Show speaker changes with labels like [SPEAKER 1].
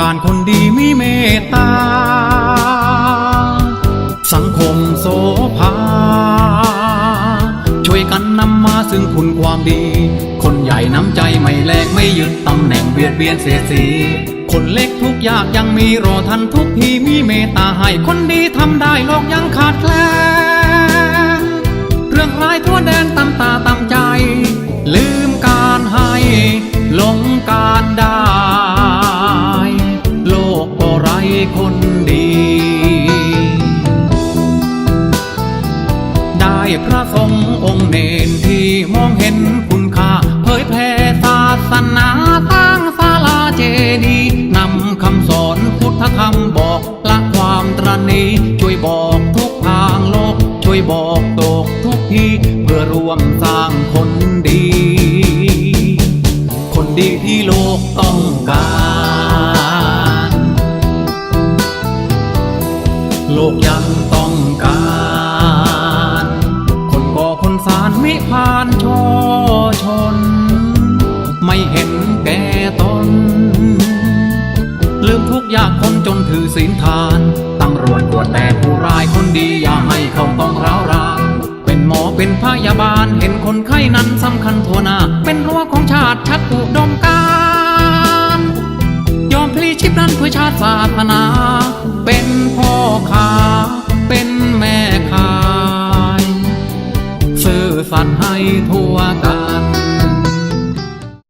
[SPEAKER 1] กานคนดีมีเมตตา สังคมโสภา ช่วยกันนำมาซึ่งคุณความดี คนใหญ่น้ำใจไม่แลกไม่ยึดตำแหน่งเบียดเบียนเสียสีคนเล็กทุกยากยังมีรอทันทุกทีมีเมตตาให้คนดีทำได้โลกยังขาดแคลนเรื่องร้ายทั่วแดนตำตาตำ กก็ไรคนดี ได้พระสงฆ์องค์เนนที่มองเห็นคุณค่า เผยแผ่ศาสนาตั้งศาลาเจดีย์นำคำสอนพุทธธรรมบอกละความตรณีช่วยบอกทุกทางโลก ช่วยบอกตกทุกทีเพื่อร่วมสร้างคนดี กยังต้องการ คนก่อคนสารไม่ผ่านช่อชน ไม่เห็นแก่ตน ลืมทุกอยากคนจนถือศีลทานตำรวจตรวจแต่ผู้ร้ายคนดีอย่าให้เขาต้องร้าวรานเป็นหมอเป็นพยาบาลเห็นคนไข้นั้นสำคัญทั่วหน้า เป็นรั้วของชาติชัดอุดม ชีพนั้นเพื่อชาติศาสนา เป็นพ่อค้าเป็นแม่ขาย ซื่อสัตย์ให้ทั่วกัน